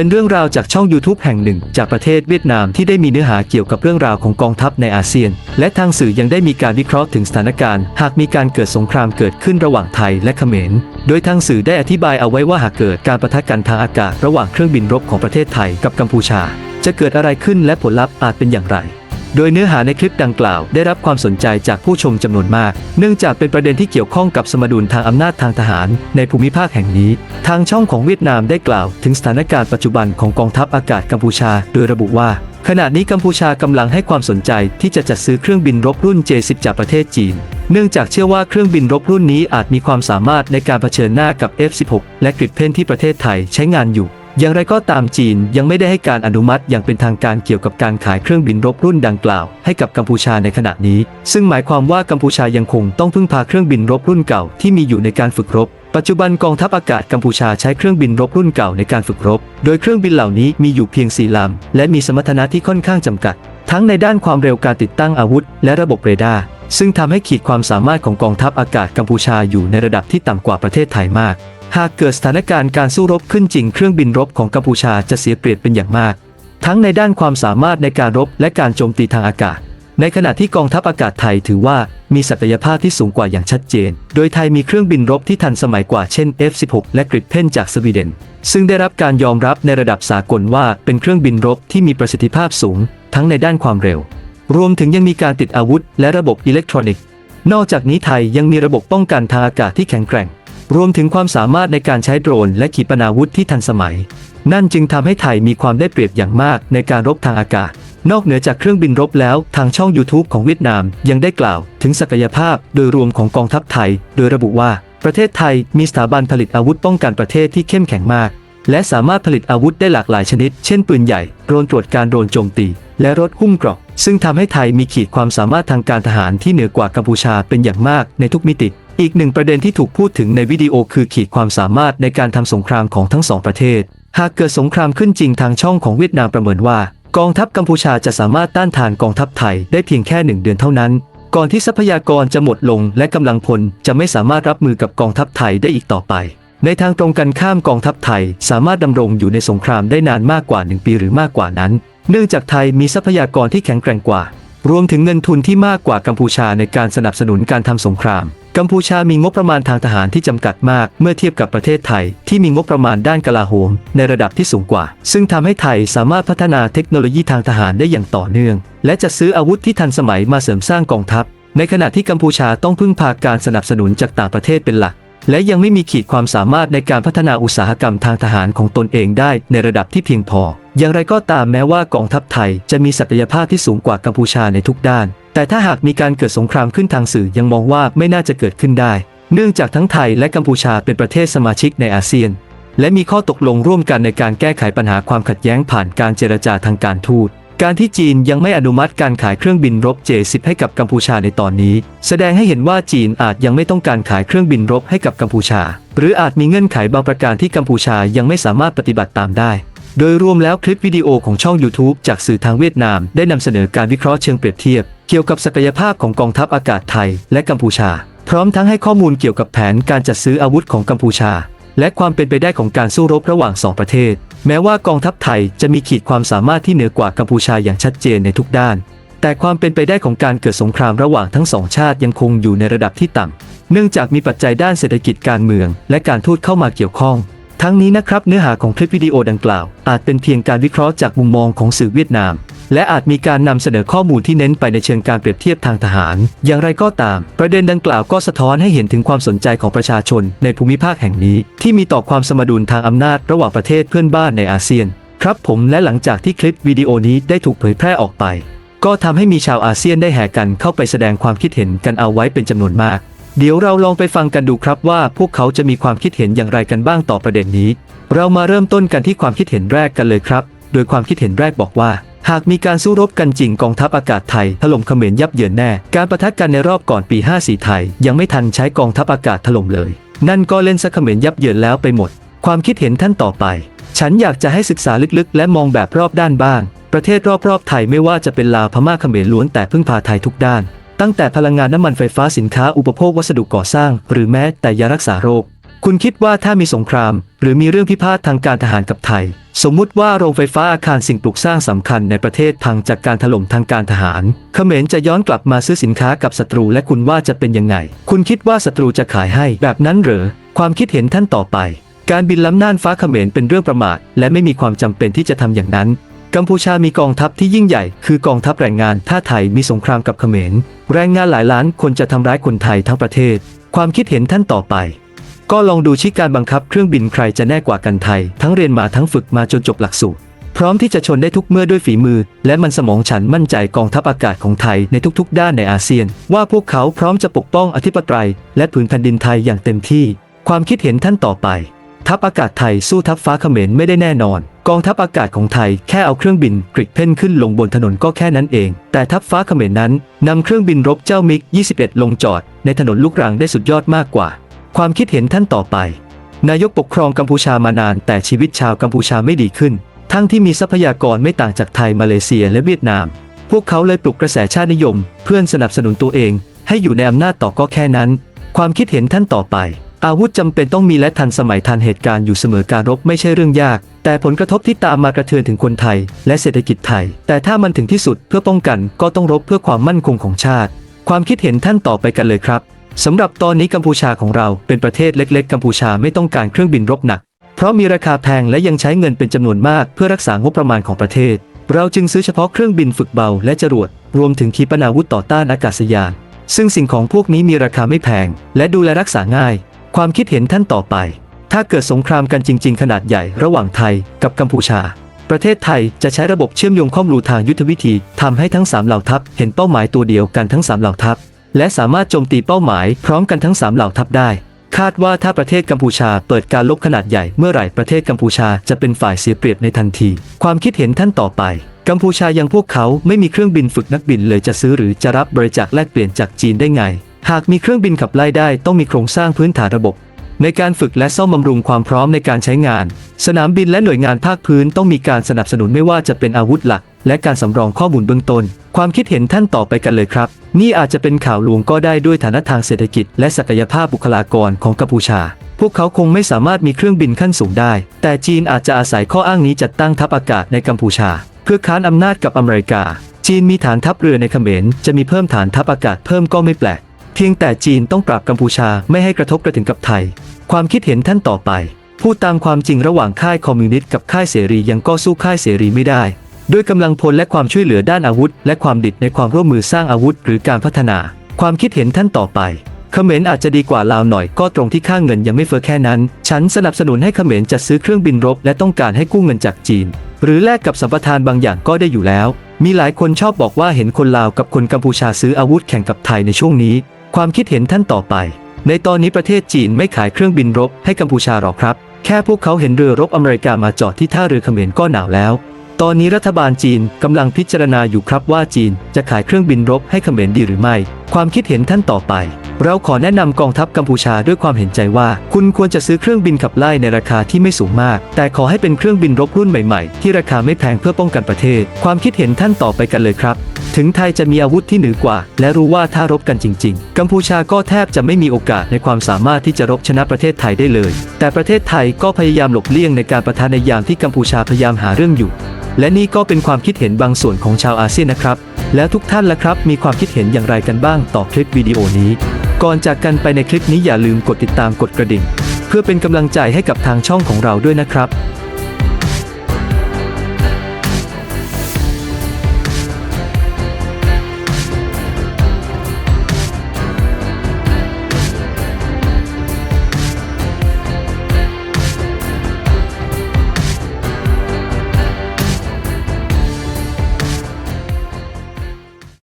เป็นเรื่องราวจากช่อง YouTube แห่งหนึ่ง จากประเทศเวียดนามที่ได้มีเนื้อหาเกี่ยวกับเรื่องราวของกองทัพในอาเซียน และทางสื่อยังได้มีการวิเคราะห์ถึงสถานการณ์ หากมีการเกิดสงครามเกิดขึ้นระหว่างไทยและเขมร โดยทางสื่อได้อธิบายเอาไว้ว่าหากเกิดการประทะกันทางอากาศ ระหว่างเครื่องบินรบของประเทศไทยกับกัมพูชา จะเกิดอะไรขึ้นและผลลัพธ์อาจเป็นอย่างไร โดยเนื้อหาในคลิปดังกล่าว ได้รับความสนใจจากผู้ชมจำนวนมาก เนื่องจากเป็นประเด็นที่เกี่ยวข้องกับสมดุลทางอำนาจทางทหาร ในภูมิภาคแห่งนี้ ทางช่องของเวียดนามได้กล่าว ถึงสถานการณ์ปัจจุบันของกองทัพอากาศกัมพูชา โดยระบุว่าขณะนี้กัมพูชากำลังให้ความสนใจที่จะจัดซื้อเครื่องบินรบรุ่น J10 จากประเทศจีน เนื่องจากเชื่อว่าเครื่องบินรบรุ่นนี้อาจมีความสามารถในการเผชิญหน้ากับ F16 และกริดเพนที่ประเทศไทยใช้งานอยู่ อย่างไรก็ตามจีนยังไม่ได้ให้การอนุมัติอย่างเป็นทางการเกี่ยวกับการขายเครื่องบินรบรุ่นดังกล่าว ให้กับกัมพูชาในขณะนี้ ซึ่งหมายความว่ากัมพูชายังคงต้องพึ่งพาเครื่องบินรบรุ่นเก่าที่มีอยู่ในการฝึกรบ ปัจจุบันกองทัพอากาศกัมพูชาใช้เครื่องบินรบรุ่นเก่าในการฝึกรบ โดยเครื่องบินเหล่านี้มีอยู่เพียง4ลำและมีสมรรถนะที่ค่อนข้างจำกัด ทั้งในด้านความเร็วการติดตั้งอาวุธ และระบบเรดาร์ ซึ่งทำให้ขีดความสามารถของกองทัพอากาศกัมพูชาอยู่ในระดับที่ต่ำกว่าประเทศไทยมาก หากเกิดสถานการณ์การสู้รบขึ้นจริงเครื่องบินรบของกัมพูชาจะเสียเปรียบเป็นอย่างมาก ทั้งในด้านความสามารถในการรบและการโจมตีทางอากาศ ในขณะที่กองทัพอากาศไทยถือว่ามีศักยภาพที่สูงกว่าอย่างชัดเจน โดยไทยมีเครื่องบินรบที่ทันสมัยกว่าเช่น F16 และกริดเพนจากสวีเดน ซึ่งได้รับการยอมรับในระดับสากลว่าเป็นเครื่องบินรบที่มีประสิทธิภาพสูง ทั้งในด้านความเร็ว รวมถึงยังมีการติดอาวุธและระบบอิเล็กทรอนิกส์ นอกจากนี้ไทยยังมีระบบป้องกันทางอากาศที่แข็งแกร่ง รวมถึงความสามารถในการใช้โดรนและขีปนาวุธที่ทันสมัย นั่นจึงทำให้ไทยมีความได้เปรียบอย่างมากในการรบทางอากาศ นอกเหนือจากเครื่องบินรบแล้ว ทางช่อง YouTube ของเวียดนามยังได้กล่าว ถึงศักยภาพโดยรวมของกองทัพไทย โดยระบุว่า ประเทศไทยมีสถาบันผลิตอาวุธป้องกันประเทศที่เข้มแข็งมาก และสามารถผลิตอาวุธได้หลากหลายชนิด เช่นปืนใหญ่ โดรนตรวจการโดรนโจมตี และรถหุ้มเกราะ ซึ่งทำให้ไทยมีขีดความสามารถทางการทหารที่เหนือกว่ากัมพูชาเป็นอย่างมากในทุกมิติ อีกหนึ่งประเด็นที่ถูกพูดถึงในวิดีโอคือขีดความสามารถในการทำสงครามของทั้งสองประเทศ หากเกิดสงครามขึ้นจริงทางช่องของเวียดนามประเมินว่า กองทัพกัมพูชาจะสามารถต้านทานกองทัพไทยได้เพียงแค่หนึ่งเดือนเท่านั้น ก่อนที่ทรัพยากรจะหมดลงและกำลังพลจะไม่สามารถรับมือกับกองทัพไทยได้อีกต่อไปในทางตรงกันข้ามกองทัพไทย สามารถดำรงอยู่ในสงครามได้นานมากกว่า 1 ปีหรือมากกว่านั้น เนื่องจากไทยมีทรัพยากรที่แข็งแกร่งกว่า รวมถึงเงินทุนที่มากกว่ากัมพูชาในการสนับสนุนการทำสงคราม กัมพูชามีงบประมาณทางทหารที่จำกัดมากเมื่อเทียบกับประเทศไทย ที่มีงบประมาณด้านกลาโหมในระดับที่สูงกว่า ซึ่งทำให้ไทยสามารถพัฒนาเทคโนโลยีทางทหารได้อย่างต่อเนื่อง และจะซื้ออาวุธที่ทันสมัยมาเสริมสร้างกองทัพ ในขณะที่กัมพูชาต้องพึ่งพาการสนับสนุนจากต่างประเทศเป็นหลัก และยังไม่มีขีดความสามารถในการพัฒนาอุตสาหกรรมทางทหารของตนเองได้ในระดับที่เพียงพอ อย่างไรก็ตามแม้ว่ากองทัพไทยจะมีศักยภาพที่สูงกว่ากัมพูชาในทุกด้าน แต่ถ้าหากมีการเกิดสงครามขึ้นทางสื่อยังมองว่าไม่น่าจะเกิดขึ้นได้ เนื่องจากทั้งไทยและกัมพูชาเป็นประเทศสมาชิกในอาเซียน และมีข้อตกลงร่วมกันในการแก้ไขปัญหาความขัดแย้งผ่านการเจรจาทางการทูต การที่จีนยังไม่อนุมัติการขายเครื่องบินรบ J10 ให้กับกัมพูชาในตอนนี้ แสดงให้เห็นว่าจีนอาจยังไม่ต้องการขายเครื่องบินรบให้กับกัมพูชา หรืออาจมีเงื่อนไขบางประการที่กัมพูชายังไม่สามารถปฏิบัติตามได้ โดยรวมแล้วคลิปวิดีโอของช่อง YouTube จากสื่อทางเวียดนาม ได้นำเสนอการวิเคราะห์เชิงเปรียบเทียบ เกี่ยวกับศักยภาพของกองทัพอากาศไทย และกัมพูชา พร้อมทั้งให้ข้อมูลเกี่ยวกับแผนการจัดซื้ออาวุธของกัมพูชา และความเป็นไปได้ของการสู้รบระหว่างสองประเทศ แม้ว่ากองทัพไทยจะมีขีดความสามารถที่เหนือกว่ากัมพูชาอย่างชัดเจนในทุกด้าน แต่ความเป็นไปได้ของการเกิดสงครามระหว่างทั้งสองชาติยังคงอยู่ในระดับที่ต่ำ เนื่องจากมีปัจจัยด้านเศรษฐกิจการเมือง และการทูตเข้ามาเกี่ยวข้อง ทั้งนี้นะครับเนื้อหาของคลิปวิดีโอดังกล่าว อาจเป็นเพียงการวิเคราะห์จากมุมมองของสื่อเวียดนาม และอาจมีการนำเสนอข้อมูลที่เน้นไปในเชิงการเปรียบเทียบทางทหาร อย่างไรก็ตาม ประเด็นดังกล่าวก็สะท้อนให้เห็นถึงความสนใจของประชาชนในภูมิภาคแห่งนี้ ที่มีต่อความสมดุลทางอำนาจระหว่างประเทศเพื่อนบ้านในอาเซียน ครับผมและหลังจากที่คลิปวิดีโอนี้ได้ถูกเผยแพร่ออกไป ก็ทำให้มีชาวอาเซียนได้แห่กันเข้าไปแสดงความคิดเห็นกันเอาไว้เป็นจำนวนมากเดี๋ยวเราลองไปฟังกันดูครับว่าพวกเขาจะมีความคิดเห็นอย่างไรกันบ้างต่อประเด็นนี้ เรามาเริ่มต้นกันที่ความคิดเห็นแรกกันเลยครับ โดยความคิดเห็นแรกบอกว่า หากมีการสู้รบกันจริงกองทัพอากาศไทยถล่มเขมรยับเยินแน่ การประทะกันในรอบก่อนปี 54 ไทย ยังไม่ทันใช้กองทัพอากาศถล่มเลย นั่นก็เล่นซะเขมรยับเยินแล้วไปหมด ความคิดเห็นท่านต่อไป ฉันอยากจะให้ศึกษาลึกๆ และมองแบบรอบด้านบ้าง ประเทศรอบๆไทยไม่ว่าจะเป็นลาวพม่าเขมรล้วนแต่พึ่งพาไทยทุกด้านตั้งแต่พลังงานน้ำมันไฟฟ้าสินค้าอุปโภควัสดุก่อสร้าง หรือแม้แต่ยารักษาโรค คุณคิดว่าถ้ามีสงคราม หรือมีเรื่องพิพาททางการทหารกับไทย สมมุติว่าโรงไฟฟ้าอาคารสิ่งปลูกสร้างสำคัญในประเทศพังจากการถล่มทางการทหาร เขมรจะย้อนกลับมาซื้อสินค้ากับศัตรูและคุณว่าจะเป็นยังไง คุณคิดว่าศัตรูจะขายให้แบบนั้นหรือ ความคิดเห็นท่านต่อไป การบินล้ำน่านฟ้าเขมรเป็นเรื่องประมาท และไม่มีความจำเป็นที่จะทำอย่างนั้น กัมพูชามีกองทัพที่ยิ่งใหญ่ คือกองทัพแรงงาน ถ้าไทยมีสงครามกับเขมร แรงงานหลายล้านคนจะทำร้ายคนไทยทั้งประเทศ ความคิดเห็นท่านต่อไป ก็ลองดูชิการบังคับเครื่องบินใครจะแน่กว่ากันไทย ทั้งเรียนมาทั้งฝึกมาจนจบหลักสูตร พร้อมที่จะชนได้ทุกเมื่อด้วยฝีมือ และมันสมองฉันมั่นใจกองทัพอากาศของไทยในทุกๆ ด้านในอาเซียน ว่าพวกเขาพร้อมจะปกป้องอธิปไตย และผืนแผ่นดินไทยอย่างเต็มที่ ความคิดเห็นท่านต่อไป ทัพอากาศไทยสู้ทัพฟ้าเขมรไม่ได้แน่นอน กองทัพอากาศของไทยแค่เอาเครื่องบินกริดเพ่นขึ้นลงบนถนนก็แค่นั้นเอง แต่ทัพฟ้าเขมรนั้นนำเครื่องบินรบเจ้ามิก 21 ลงจอด ในถนนลูกรังได้สุดยอดมากกว่า ความคิดเห็นท่านต่อไป นายกปกครองกัมพูชามานาน แต่ชีวิตชาวกัมพูชาไม่ดีขึ้น ทั้งที่มีทรัพยากรไม่ต่างจากไทยมาเลเซียและเวียดนาม พวกเขาเลยปลุกกระแสชาตินิยม เพื่อนสนับสนุนตัวเอง ให้อยู่ในอำนาจต่อก็แค่นั้น ความคิดเห็นท่านต่อไป อาวุธจำเป็นต้องมีและทันสมัยทันเหตุการณ์อยู่เสมอการรบไม่ใช่เรื่องยาก แต่ผลกระทบที่ตามมากระเทือนถึงคนไทย และเศรษฐกิจไทย แต่ถ้ามันถึงที่สุดเพื่อป้องกันก็ต้องรบเพื่อความมั่นคงของชาติ ความคิดเห็นท่านต่อไปกันเลยครับ สำหรับตอนนี้กัมพูชาของเราเป็นประเทศเล็ก ๆ กัมพูชาไม่ต้องการเครื่องบินรบหนัก เพราะมีราคาแพงและยังใช้เงินเป็นจำนวนมากเพื่อรักษางบประมาณของประเทศ เราจึงซื้อเฉพาะเครื่องบินฝึกเบาและจรวด รวมถึงขีปนาวุธต่อต้านอากาศยาน ซึ่งสิ่งของพวกนี้มีราคาไม่แพง และดูแลรักษาง่าย ความคิดเห็นท่านต่อไป ถ้าเกิดสงครามกันจริง ๆ ขนาดใหญ่ระหว่างไทยกับกัมพูชา ประเทศไทยจะใช้ระบบเชื่อมโยงข้อมูลทางยุทธวิธีทำให้ทั้งสามเหล่าทัพเห็นเป้าหมายตัวเดียวกันทั้งสามเหล่าทัพ และสามารถโจมตีเป้าหมายพร้อมกันทั้งสามเหล่าทัพได้ คาดว่าถ้าประเทศกัมพูชาเปิดการลบขนาดใหญ่เมื่อไหร่ประเทศกัมพูชาจะเป็นฝ่ายเสียเปรียบในทันที ความคิดเห็นท่านต่อไป กัมพูชายังพวกเขาไม่มีเครื่องบินฝึกนักบินเลยจะซื้อหรือจะรับบริจาคแลกเปลี่ยนจากจีนได้ไง หากมีเครื่องบินขับไล่ได้ต้องมีโครงสร้างพื้นฐานระบบในการฝึกและซ่อมบำรุงความพร้อมในการใช้งาน สนามบินและหน่วยงานภาคพื้นต้องมีการสนับสนุนไม่ว่าจะเป็นอาวุธหลัก และการสำรองข้อมูลเบื้องต้น ความคิดเห็นท่านต่อไปกันเลยครับ นี่อาจจะเป็นข่าวลวงก็ได้ด้วยฐานะทางเศรษฐกิจ และศักยภาพบุคลากรของกัมพูชา พวกเขาคงไม่สามารถมีเครื่องบินขั้นสูงได้ แต่จีนอาจจะอาศัยข้ออ้างนี้จัดตั้งทัพอากาศในกัมพูชา เพื่อค้านอำนาจกับอเมริกา จีนมีฐานทัพเรือในเขมรจะมีเพิ่มฐานทัพอากาศเพิ่มก็ไม่แปลก เพียงแต่จีนต้องปราบกัมพูชาไม่ให้กระทบกระถึงกับไทย ความคิดเห็นท่านต่อไปพูดตามความจริงระหว่างค่ายคอมมิวนิสต์กับค่ายเสรียังก็สู้ค่ายเสรีไม่ได้ ด้วยกำลังพลและความช่วยเหลือด้านอาวุธ และความดิดในความร่วมมือสร้างอาวุธ หรือการพัฒนา ความคิดเห็นท่านต่อไปเขมรอาจจะดีกว่าลาวหน่อยก็ตรงที่ค่าเงินยังไม่เฟ้อแค่นั้น ฉันสนับสนุนให้เขมรจัดซื้อเครื่องบินรบ และต้องการให้กู้เงินจากจีน หรือแลกกับสัมปทานบางอย่างก็ได้อยู่แล้ว มีหลายคนชอบบอกว่าเห็นคนลาวกับคนกัมพูชาซื้ออาวุธแข่งกับไทยในช่วงนี้ ความคิดเห็นท่านต่อไป ในตอนนี้ประเทศจีนไม่ขายเครื่องบินรบให้กัมพูชาหรอกครับ แค่พวกเขาเห็นเรือรบอเมริกามาจอดที่ท่าเรือเขมรก็หนาวแล้ว ตอนนี้รัฐบาลจีนกำลังพิจารณาอยู่ครับว่าจีนจะขายเครื่องบินรบให้เขมรดีหรือไม่ ความคิดเห็นท่านต่อไป เราขอแนะนำกองทัพกัมพูชาด้วยความเห็นใจว่า คุณควรจะซื้อเครื่องบินขับไล่ในราคาที่ไม่สูงมาก แต่ขอให้เป็นเครื่องบินรบรุ่นใหม่ๆ ที่ราคาไม่แพงเพื่อป้องกันประเทศ ความคิดเห็นท่านต่อไปกันเลยครับถึงไทยจะมีอาวุธที่เหนือกว่า และรู้ว่าถ้ารบกันจริง ๆ กัมพูชาก็แทบจะไม่มีโอกาสในความสามารถที่จะรบชนะประเทศไทยได้เลย แต่ประเทศไทยก็พยายามหลบเลี่ยงในการประทะในยามที่กัมพูชาพยายามหาเรื่องอยู่ และนี่ก็เป็นความคิดเห็นบางส่วนของชาวอาเซียนนะครับ แล้วทุกท่านล่ะครับ มีความคิดเห็นอย่างไรกันบ้างต่อคลิปวิดีโอนี้ ก่อนจากกันไปในคลิปนี้อย่าลืมกดติดตามกดกระดิ่ง เพื่อเป็นกำลังใจให้กับทางช่องของเราด้วยนะครับ